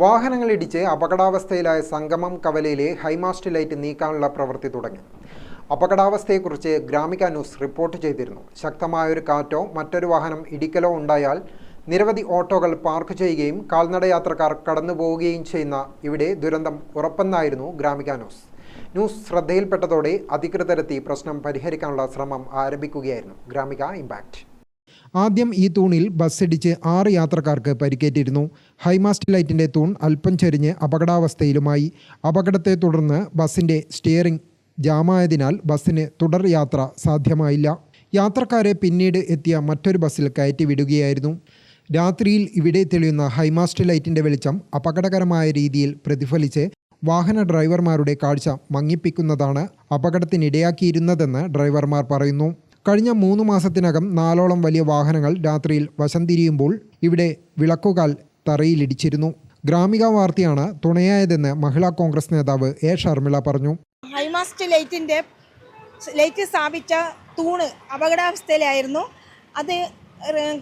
വാഹനങ്ങളിടിച്ച് അപകടാവസ്ഥയിലായ സംഗമം കവലയിലെ high mast light നീക്കാനുള്ള പ്രവൃത്തി തുടങ്ങി. അപകടാവസ്ഥയെക്കുറിച്ച് ഗ്രാമിക ന്യൂസ് റിപ്പോർട്ട് ചെയ്തിരുന്നു. ശക്തമായൊരു കാറ്റോ മറ്റൊരു വാഹനം ഇടിക്കലോ ഉണ്ടായാൽ നിരവധി ഓട്ടോകൾ പാർക്ക് ചെയ്യുകയും കാൽനടയാത്രക്കാർ കടന്നു പോവുകയും ചെയ്യുന്ന ഇവിടെ ദുരന്തം ഉറപ്പെന്നായിരുന്നു ഗ്രാമിക ന്യൂസ്. ന്യൂസ് ശ്രദ്ധയിൽപ്പെട്ടതോടെ അധികൃതരെത്തി പ്രശ്നം പരിഹരിക്കാനുള്ള ശ്രമം ആരംഭിക്കുകയായിരുന്നു. ഗ്രാമിക ഇമ്പാക്റ്റ്. ആദ്യം ഈ തൂണിൽ ബസ്സിടിച്ച് ആറ് യാത്രക്കാർക്ക് പരിക്കേറ്റിരുന്നു. ഹൈമാസ്റ്റ് ലൈറ്റിന്റെ തൂൺ അല്പം ചെരിഞ്ഞ് അപകടാവസ്ഥയിലുമായി. അപകടത്തെ തുടർന്ന് ബസ്സിന്റെ സ്റ്റിയറിംഗ് ജാമായതിനാൽ ബസ്സിന് തുടർ യാത്ര സാധ്യമായില്ല. യാത്രക്കാരെ പിന്നീട് എത്തിയ മറ്റൊരു ബസ്സിൽ കയറ്റി വിടുകയായിരുന്നു. രാത്രിയിൽ ഇവിടെ തെളിയുന്ന ഹൈമാസ്റ്റ് ലൈറ്റിന്റെ വെളിച്ചം അപകടകരമായ രീതിയിൽ പ്രതിഫലിച്ച് വാഹന ഡ്രൈവർമാരുടെ കാഴ്ച മങ്ങിപ്പിക്കുന്നതാണ് അപകടത്തിനിടയാക്കിയിരുന്നതെന്ന് ഡ്രൈവർമാർ പറയുന്നു. കഴിഞ്ഞ മൂന്ന് മാസത്തിനകം നാലോളം വലിയ വാഹനങ്ങൾ രാത്രിയിൽ വശം തിരിയുമ്പോൾ ഇവിടെ വിളക്കുകാൽ തറയിലിടിച്ചിരുന്നു. ഗ്രാമിക വാർത്തയാണ് തുണയായതെന്ന് മഹിളാ കോൺഗ്രസ് നേതാവ് എ. ഷർമിള പറഞ്ഞു. ഹൈമാസ്റ്റ് ലൈറ്റിന്റെ ലൈറ്റ് സ്ഥാപിച്ച തൂണ് അപകടാവസ്ഥയിലായിരുന്നു. അത്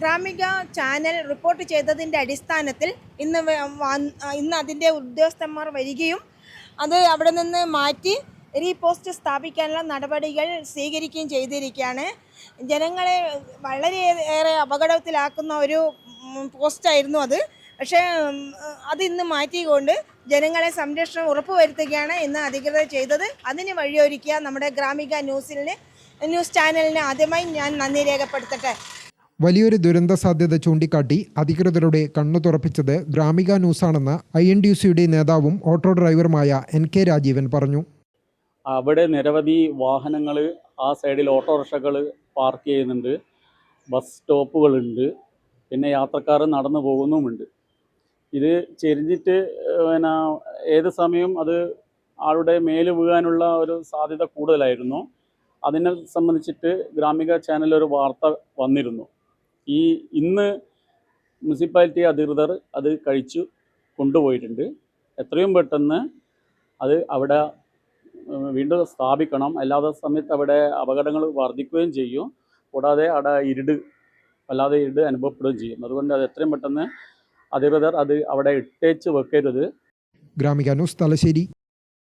ഗ്രാമിക ചാനൽ റിപ്പോർട്ട് ചെയ്തതിന്റെ അടിസ്ഥാനത്തിൽ ഇന്ന് ഇന്ന് അതിന്റെ ഉദ്യോഗസ്ഥന്മാർ വരികയും അത് അവിടെ നിന്ന് മാറ്റി റീപോസ്റ്റ് സ്ഥാപിക്കാനുള്ള നടപടികൾ സ്വീകരിക്കുകയും ചെയ്തിരിക്കുകയാണ്. ജനങ്ങളെ വളരെയേറെ അപകടത്തിലാക്കുന്ന ഒരു പോസ്റ്റായിരുന്നു അത്. പക്ഷേ അതിന്ന് മാറ്റിക്കൊണ്ട് ജനങ്ങളെ സംരക്ഷണം ഉറപ്പുവരുത്തുകയാണ് ഇന്ന് അധികൃതർ ചെയ്തത്. അതിന് വഴിയൊരുക്കിയ നമ്മുടെ ഗ്രാമിക ന്യൂസിന് ന്യൂസ് ചാനലിന് ആദ്യമായി ഞാൻ നന്ദി രേഖപ്പെടുത്തട്ടെ. വലിയൊരു ദുരന്ത സാധ്യത ചൂണ്ടിക്കാട്ടി അധികൃതരുടെ കണ്ണു തുറപ്പിച്ചത് ഗ്രാമിക ന്യൂസാണെന്ന് ഐ എൻ ഡി സിയുടെ നേതാവും ഓട്ടോ ഡ്രൈവറുമായ എൻ കെ രാജീവൻ പറഞ്ഞു. അവിടെ നിരവധി വാഹനങ്ങൾ ആ സൈഡിൽ ഓട്ടോറിക്ഷകൾ പാർക്ക് ചെയ്യുന്നുണ്ട്. ബസ് സ്റ്റോപ്പുകളുണ്ട്. പിന്നെ യാത്രക്കാർ നടന്നു പോകുന്നുമുണ്ട്. ഇത് ചെരിഞ്ഞിട്ട് പിന്നെ ഏത് സമയം അത് ആളുടെ മേൽ വീഴാനുള്ള ഒരു സാധ്യത കൂടുതലായിരുന്നു. അതിനെ സംബന്ധിച്ചിട്ട് ഗ്രാമിക ചാനൽ ഒരു വാർത്ത വന്നിരുന്നു. ഈ ഇന്ന് മുനിസിപ്പാലിറ്റി അധികൃതർ അത് കഴിച്ചു കൊണ്ടുപോയിട്ടുണ്ട്. എത്രയും പെട്ടെന്ന് അത് അവിടെ വീണ്ടും സ്ഥാപിക്കണം. അല്ലാത്ത സമയത്ത് അവിടെ അപകടങ്ങൾ വർദ്ധിക്കുകയും ചെയ്യും. കൂടാതെ അവിടെ ഇരുട് വല്ലാതെ ഇരുട് അനുഭവപ്പെടുകയും ചെയ്യും. അതുകൊണ്ട് അത് എത്രയും പെട്ടെന്ന് അധികൃതർ അത് അവിടെ ഇട്ടേച്ച് വെക്കരുത്. ഗ്രാമിക ന്യൂസ് തലശ്ശേരി.